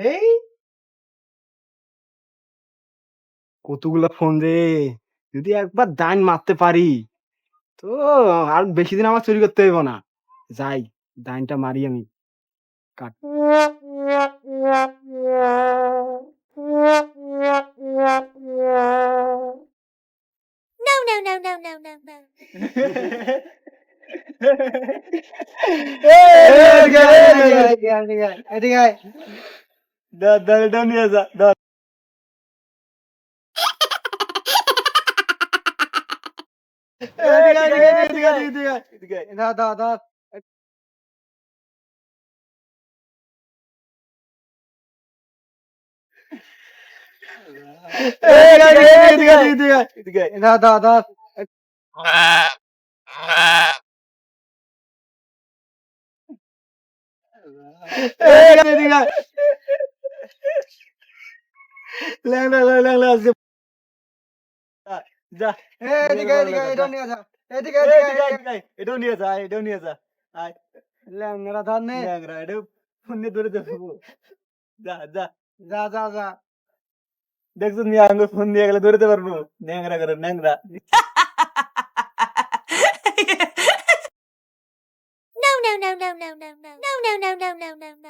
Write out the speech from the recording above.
এই কতগুলো ফোন রে যদি একবার ডাইন মারতে পারি তো আর বেশি দিন আমার চুরি করতে হইব না যাই ডাইনটা মারি আমি কাট No, no, no, no, no, no, no. ধর আয়, এদিকে আয়। ধর ধর এদিকে আয়, এদিকে আয়। ল্যাংড়া, ল্যাংড়া, আসছে। যা এদিকে এদিকে এটাও নিয়ে যা এদিকে এদিকে। এটাও নিয়ে যা এটাও নিয়ে যা আয় ল্যাংড়া ধর নে ল্যাংড়া এটাও ফোন দিয়ে ধরে দেবো যা যা যা যা যা দেখছ নিয়ে আঙ্গুল ফোন দিয়ে গেলে ধরতে পারব ন্যাংরা করে ন্যাংরা No, no, no, no, no, no, no. No, no, no, no, no, no,